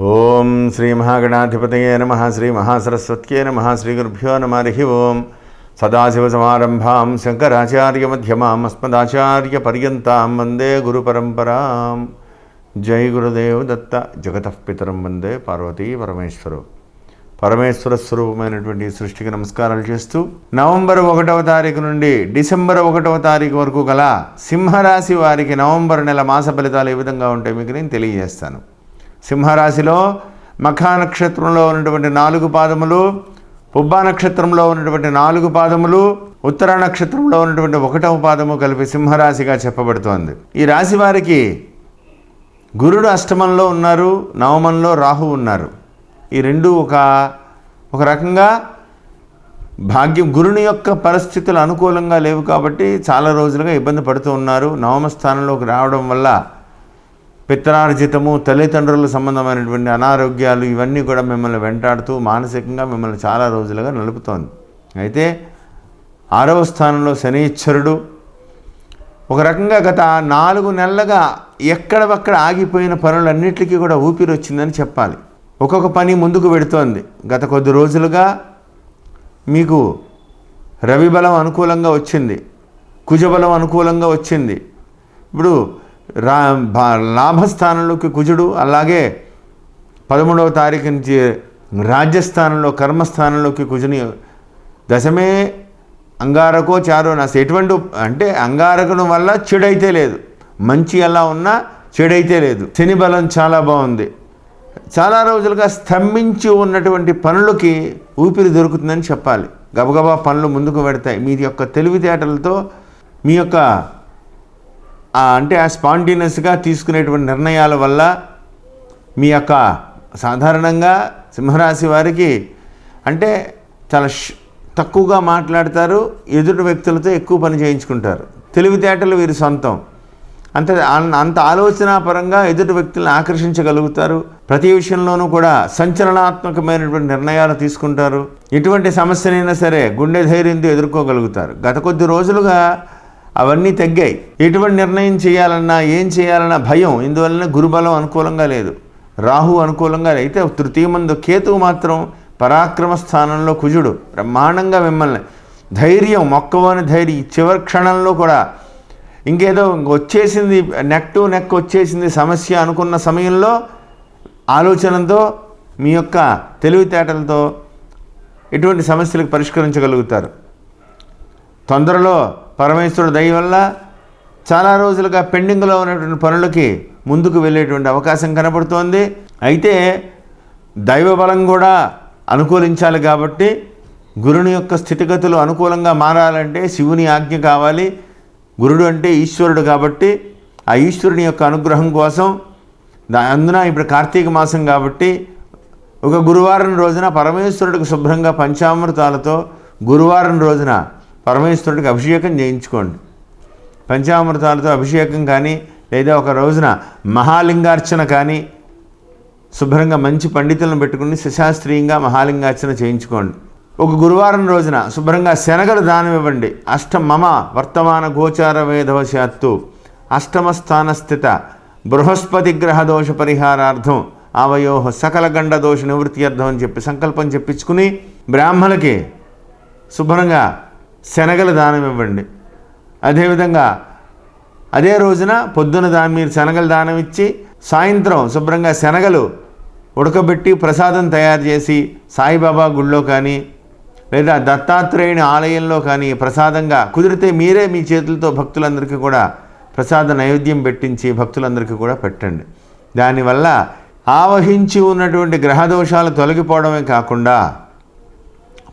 ఓం శ్రీ మహాగణాధిపతయే నమ శ్రీ మహాసరస్వత్యే నమ శ్రీ గురుభ్యో నమ హరి ఓం. సదాశివసమారంభాం అస్మదాచార్య అస్మదాచార్యపర్యంతాం వందే గురుపరంపరాం జై గురుదేవ్ దత్త జగత పితరం వందే పార్వతీ పరమేశ్వరు. పరమేశ్వర స్వరూపమైనటువంటి సృష్టికి నమస్కారాలు చేస్తూ నవంబర్ ఒకటవ తారీఖు నుండి డిసెంబర్ ఒకటవ తారీఖు వరకు గల సింహరాశి వారికి నవంబర్ నెల మాస ఫలితాలు ఏ విధంగా ఉంటాయి మీకు నేను తెలియజేస్తాను. సింహరాశిలో మఖా నక్షత్రంలో ఉన్నటువంటి నాలుగు పాదములు పుబ్బా నక్షత్రంలో ఉన్నటువంటి నాలుగు పాదములు ఉత్తర నక్షత్రంలో ఉన్నటువంటి ఒకటవ పాదము కలిపి సింహరాశిగా చెప్పబడుతోంది. ఈ రాశి వారికి గురుడు అష్టమంలో ఉన్నారు నవమంలో రాహు ఉన్నారు. ఈ రెండు ఒక ఒక రకంగా భాగ్యం గురుని యొక్క పరిస్థితులు అనుకూలంగా లేవు కాబట్టి చాలా రోజులుగా ఇబ్బంది పడుతూ ఉన్నారు. నవమ స్థానంలోకి రావడం వల్ల పిత్రార్జితము తల్లిదండ్రుల సంబంధమైనటువంటి అనారోగ్యాలు ఇవన్నీ కూడా మిమ్మల్ని వెంటాడుతూ మానసికంగా మిమ్మల్ని చాలా రోజులుగా నలుపుతోంది. అయితే ఆరవ స్థానంలో శనీశ్వరుడు ఒక రకంగా గత నాలుగు నెలలుగా ఎక్కడవక్కడ ఆగిపోయిన పనులన్నిటికీ కూడా ఊపిరి వచ్చిందని చెప్పాలి. ఒక్కొక్క పని ముందుకు పెడుతోంది గత కొద్ది రోజులుగా మీకు రవి బలం అనుకూలంగా వచ్చింది. కుజబలం అనుకూలంగా వచ్చింది. ఇప్పుడు రా లాభస్థానంలోకి కుజుడు అలాగే పదమూడవ తారీఖు నుంచి రాజ్యస్థానంలో కర్మస్థానంలోకి కుజుని దశమే అంగారకో చారో నాస్తి. ఎటువంటి అంటే అంగారకడం వల్ల చెడైతే లేదు. మంచి ఎలా ఉన్నా చెడైతే లేదు. శని బలం చాలా బాగుంది. చాలా రోజులుగా స్తంభించి ఉన్నటువంటి పనులకి ఊపిరి దొరుకుతుందని చెప్పాలి. గబగబా పనులు ముందుకు పెడతాయి. మీ యొక్క తెలివితేటలతో మీ యొక్క అంటే ఆ స్పాంటేనియస్గా తీసుకునేటువంటి నిర్ణయాల వల్ల మీ యొక్క సాధారణంగా సింహరాశి వారికి అంటే చాలా తక్కువగా మాట్లాడతారు ఎదుటి వ్యక్తులతో ఎక్కువ పని చేయించుకుంటారు. తెలివితేటలు వీరి సొంతం. అంత అన్- అంత ఆలోచనాపరంగా ఎదుటి వ్యక్తులను ఆకర్షించగలుగుతారు. ప్రతి విషయంలోనూ కూడా సంచలనాత్మకమైనటువంటి నిర్ణయాలు తీసుకుంటారు. ఎటువంటి సమస్యనైనా సరే గుండె ధైర్యంతో ఎదుర్కోగలుగుతారు. గత కొద్ది రోజులుగా అవన్నీ తగ్గాయి. ఎటువంటి నిర్ణయం చేయాలన్నా ఏం చేయాలన్నా భయం. ఇందువలన గురుబలం అనుకూలంగా లేదు. రాహు అనుకూలంగా అయితే తృతీయమందు కేతువు మాత్రం పరాక్రమ స్థానంలో కుజుడు. బ్రహ్మాండంగా మిమ్మల్ని ధైర్యం మొక్కవని ధైర్యం. చివరి క్షణంలో కూడా ఇంకేదో వచ్చేసింది నెక్ టు నెక్ వచ్చేసింది సమస్య అనుకున్న సమయంలో ఆలోచనతో మీ యొక్క తెలివితేటలతో ఎటువంటి సమస్యలకు పరిష్కరించగలుగుతారు? తొందరలో పరమేశ్వరుడు దయ వల్ల చాలా రోజులుగా పెండింగ్లో ఉన్నటువంటి పనులకి ముందుకు వెళ్ళేటువంటి అవకాశం కనబడుతోంది. అయితే దైవ బలం కూడా అనుకూలించాలి కాబట్టి గురుని యొక్క స్థితిగతులు అనుకూలంగా మారాలంటే శివుని ఆజ్ఞ కావాలి. గురుడు అంటే ఈశ్వరుడు కాబట్టి ఆ ఈశ్వరుని యొక్క అనుగ్రహం కోసం దా- అందున ఇప్పుడు కార్తీక మాసం కాబట్టి ఒక గురువారం రోజున పరమేశ్వరుడికి శుభ్రంగా పంచామృతాలతో గురువారం రోజున పరమేశ్వరుడికి అభిషేకం చేయించుకోండి. పంచామృతాలతో అభిషేకం కానీ లేదా ఒక రోజున మహాలింగార్చన కానీ శుభ్రంగా మంచి పండితులను పెట్టుకుని శశాస్త్రీయంగా మహాలింగార్చన చేయించుకోండి. ఒక గురువారం రోజున శుభ్రంగా శనగలు దానం ఇవ్వండి. అష్ట మమ వర్తమాన గోచార వేదవశాత్తు అష్టమస్థాన స్థిత బృహస్పతి గ్రహ దోష పరిహారార్థం అవయో సకల గండ దోష నివృత్తి అర్థం అని చెప్పి సంకల్పం చెప్పించుకుని బ్రాహ్మణులకి శుభ్రంగా శనగలు దానం ఇవ్వండి. అదేవిధంగా అదే రోజున పొద్దున దాని మీరు శనగలు దానం ఇచ్చి సాయంత్రం శుభ్రంగా శనగలు ఉడకబెట్టి ప్రసాదం తయారు చేసి సాయిబాబా గుళ్ళో కానీ లేదా దత్తాత్రేయుని ఆలయంలో కానీ ప్రసాదంగా కుదిరితే మీరే మీ చేతులతో భక్తులందరికీ కూడా ప్రసాద నైవేద్యం పెట్టించి భక్తులందరికీ కూడా పెట్టండి. దానివల్ల ఆవహించి ఉన్నటువంటి గ్రహదోషాలు తొలగిపోవడమే కాకుండా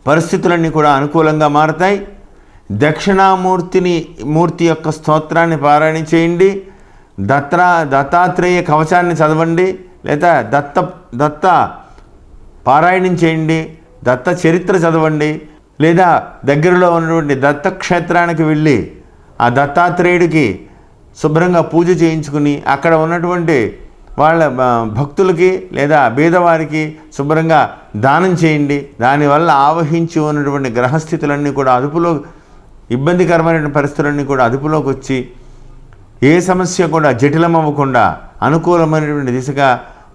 పరిస్థితులన్నీ కూడా అనుకూలంగా మారతాయి. దక్షిణామూర్తిని మూర్తి యొక్క స్తోత్రాన్ని పారాయణ చేయండి. దత్రా దత్తాత్రేయ కవచాన్ని చదవండి. లేదా దత్త దత్త పారాయణం చేయండి. దత్త చరిత్ర చదవండి. లేదా దగ్గరలో ఉన్నటువంటి దత్త క్షేత్రానికి వెళ్ళి ఆ దత్తాత్రేయుడికి శుభ్రంగా పూజ చేయించుకుని అక్కడ ఉన్నటువంటి వాళ్ళ భక్తులకి లేదా బీదవారికి శుభ్రంగా దానం చేయండి. దానివల్ల ఆవహించి ఉన్నటువంటి గ్రహస్థితులన్నీ కూడా అదుపులో ఇబ్బందికరమైన పరిస్థితులన్నీ కూడా అదుపులోకి వచ్చి ఏ సమస్య కూడా జటిలం అవ్వకుండా అనుకూలమైనటువంటి దిశగా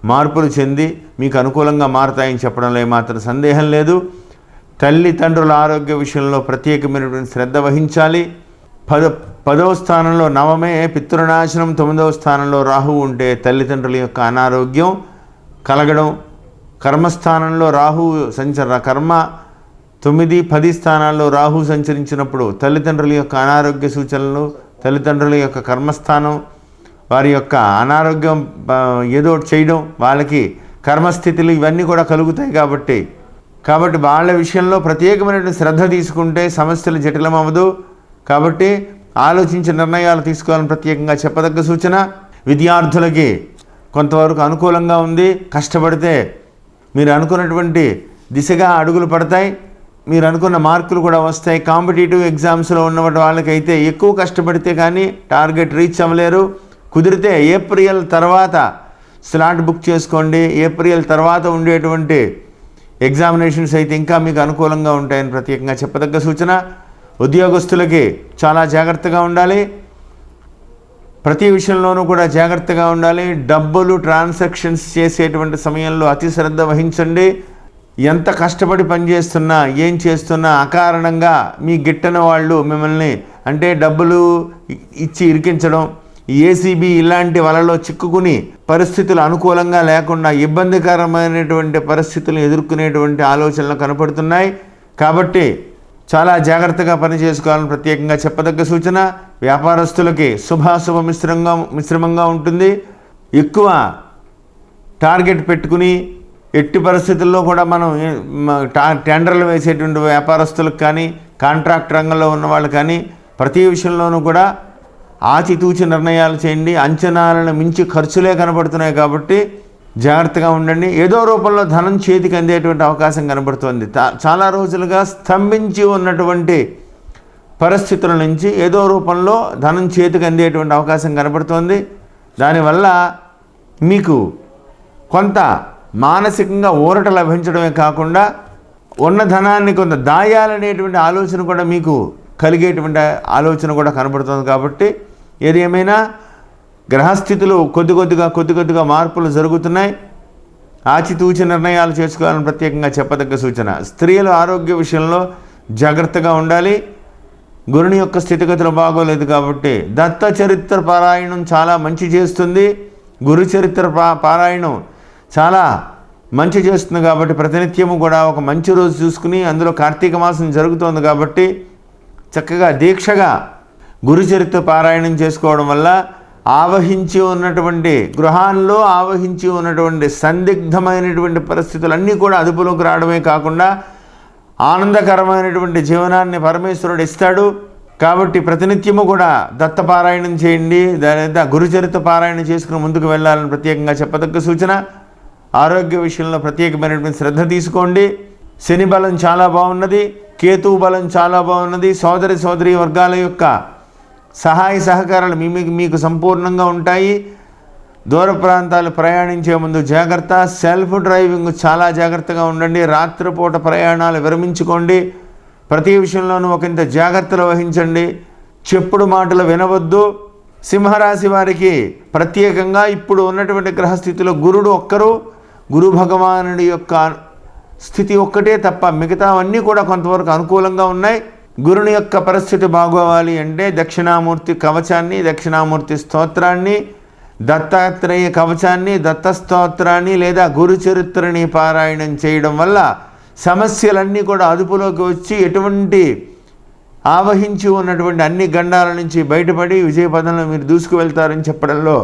మార్పులు చెంది మీకు అనుకూలంగా మారుతాయని చెప్పడంలో ఏమాత్రం సందేహం లేదు. తల్లిదండ్రుల ఆరోగ్య విషయంలో ప్రత్యేకమైనటువంటి శ్రద్ధ వహించాలి. పద పదవ స్థానంలో నవమే పితృనాశనం తొమ్మిదవ స్థానంలో రాహువు ఉంటే తల్లిదండ్రుల యొక్క అనారోగ్యం కలగడం. కర్మస్థానంలో రాహువు సంచర కర్మ తొమ్మిది పది స్థానాల్లో రాహు సంచరించినప్పుడు తల్లిదండ్రుల యొక్క అనారోగ్య సూచనలు తల్లిదండ్రుల యొక్క కర్మస్థానం వారి యొక్క అనారోగ్యం ఏదో ఒకటి చేయడం వాళ్ళకి కర్మస్థితులు ఇవన్నీ కూడా కలుగుతాయి కాబట్టి. కాబట్టి వాళ్ళ విషయంలో ప్రత్యేకమైనటువంటి శ్రద్ధ తీసుకుంటే సమస్యలు జటిలం అవ్వదు కాబట్టి ఆలోచించి నిర్ణయాలు తీసుకోవాలని ప్రత్యేకంగా చెప్పదగ్గ సూచన విద్యార్థులకి కొంతవరకు అనుకూలంగా ఉంది. కష్టపడితే మీరు అనుకున్నటువంటి దిశగా అడుగులు పడతాయి. మీరు అనుకున్న మార్కులు కూడా వస్తాయి. కాంపిటేటివ్ ఎగ్జామ్స్లో ఉన్నటువంటి వాళ్ళకైతే ఎక్కువ కష్టపడితే కానీ టార్గెట్ రీచ్ అవ్వలేరు. కుదిరితే ఏప్రిల్ తర్వాత స్లాట్ బుక్ చేసుకోండి. ఏప్రిల్ తర్వాత ఉండేటువంటి ఎగ్జామినేషన్స్ అయితే ఇంకా మీకు అనుకూలంగా ఉంటాయని ప్రత్యేకంగా చెప్పదగ్గ సూచన. ఉద్యోగస్తులకి చాలా జాగ్రత్తగా ఉండాలి. ప్రతి విషయంలోనూ కూడా జాగ్రత్తగా ఉండాలి. డబ్బులు ట్రాన్సాక్షన్స్ చేసేటువంటి సమయంలో అతి శ్రద్ధ వహించండి. ఎంత కష్టపడి పనిచేస్తున్నా ఏం చేస్తున్నా అకారణంగా మీ గిట్టని వాళ్ళు మిమ్మల్ని అంటే డబ్బులు ఇచ్చి ఇరికించడం ఏసీబీ ఇలాంటి వలలో చిక్కుకుని పరిస్థితులు అనుకూలంగా లేకుండా ఇబ్బందికరమైనటువంటి పరిస్థితులను ఎదుర్కొనేటువంటి ఆలోచనలు కనపడుతున్నాయి. కాబట్టి చాలా జాగ్రత్తగా పని చేసుకోవాలని ప్రత్యేకంగా చెప్పదగ్గ సూచన వ్యాపారస్తులకి శుభాశుభ మిశ్రంగా మిశ్రమంగా ఉంటుంది. ఎక్కువ టార్గెట్ పెట్టుకుని ఎట్టి పరిస్థితుల్లో కూడా మనం టెండర్లు వేసేటువంటి వ్యాపారస్తులకు కానీ కాంట్రాక్ట్ రంగంలో ఉన్న వాళ్ళు కానీ ప్రతి విషయంలోనూ కూడా ఆచితూచి నిర్ణయాలు చేయండి. అంచనాలను మించి ఖర్చులే కనబడుతున్నాయి కాబట్టి జాగ్రత్తగా ఉండండి. ఏదో రూపంలో ధనం చేతికి అందేటువంటి అవకాశం కనబడుతుంది. తా- చాలా రోజులుగా స్తంభించి ఉన్నటువంటి పరిస్థితుల నుంచి ఏదో రూపంలో ధనం చేతికి అందేటువంటి అవకాశం కనబడుతోంది. దానివల్ల మీకు కొంత మానసికంగా ఊరట లభించడమే కాకుండా ఉన్న ధనాన్ని కొంత దాయాలనేటువంటి ఆలోచన కూడా మీకు కలిగేటువంటి ఆలోచన కూడా కనబడుతుంది కాబట్టి ఏది ఏమైనా గ్రహస్థితులు కొద్ది కొద్దిగా కొద్ది కొద్దిగా మార్పులు జరుగుతున్నాయి. ఆచితూచి నిర్ణయాలు చేసుకోవాలని ప్రత్యేకంగా చెప్పదగ్గ సూచన. స్త్రీల ఆరోగ్య విషయంలో జాగ్రత్తగా ఉండాలి. గురుని యొక్క స్థితిగతులు బాగోలేదు కాబట్టి దత్త చరిత్ర పారాయణం చాలా మంచి చేస్తుంది. గురు చరిత్ర పారాయణం చాలా మంచి చేస్తుంది కాబట్టి ప్రతినిత్యము కూడా ఒక మంచి రోజు చూసుకుని అందులో కార్తీక మాసం జరుగుతోంది కాబట్టి చక్కగా దీక్షగా గురుచరిత్ర పారాయణం చేసుకోవడం వల్ల ఆవహించి ఉన్నటువంటి గృహాల్లో ఆవహించి ఉన్నటువంటి సందిగ్ధమైనటువంటి పరిస్థితులన్నీ కూడా అదుపులోకి రావడమే కాకుండా ఆనందకరమైనటువంటి జీవనాన్ని పరమేశ్వరుడు ఇస్తాడు కాబట్టి ప్రతినిత్యము కూడా దత్తపారాయణం చేయండి దాని గురుచరిత్ర పారాయణం చేసుకుని ముందుకు వెళ్ళాలని ప్రత్యేకంగా చెప్పదగ్గ సూచన. ఆరోగ్య విషయంలో ప్రత్యేకమైనటువంటి శ్రద్ధ తీసుకోండి. శని బలం చాలా బాగున్నది. కేతు బలం చాలా బాగున్నది. సోదరి సోదరి వర్గాల యొక్క సహాయ సహకారాలు మీ మీకు మీకు సంపూర్ణంగా ఉంటాయి. దూర ప్రాంతాలు ప్రయాణించే ముందు జాగ్రత్త. సెల్ఫ్ డ్రైవింగ్ చాలా జాగ్రత్తగా ఉండండి. రాత్రిపూట ప్రయాణాలు విరమించుకోండి. ప్రతి విషయంలోనూ ఒకంత జాగ్రత్తలు వహించండి. చెప్పుడు మాటలు వినవద్దు. సింహరాశి వారికి ప్రత్యేకంగా ఇప్పుడు ఉన్నటువంటి గ్రహస్థితిలో గురుడు ఒక్కరు. గురు భగవానుడి యొక్క స్థితి ఒక్కటే తప్ప మిగతావన్నీ కూడా కొంతవరకు అనుకూలంగా ఉన్నాయి. గురుని యొక్క పరిస్థితి బాగోవాలి అంటే దక్షిణామూర్తి కవచాన్ని దక్షిణామూర్తి స్తోత్రాన్ని దత్తాత్రేయ కవచాన్ని దత్తస్తోత్రాన్ని లేదా గురు చరిత్రని పారాయణం చేయడం వల్ల సమస్యలన్నీ కూడా అదుపులోకి వచ్చి ఎటువంటి ఆవహించి ఉన్నటువంటి అన్ని గండాల నుంచి బయటపడి విజయపదంలో మీరు దూసుకు వెళ్తారని చెప్పడంలో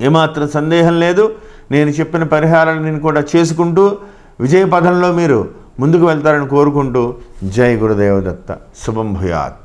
ఏమాత్రం సందేహం లేదు. నేను చెప్పిన పరిహారాలను కూడా చేసుకుంటూ విజయపథంలో మీరు ముందుకు వెళ్తారని కోరుకుంటూ జై గురుదేవదత్త. శుభం భూయాత్.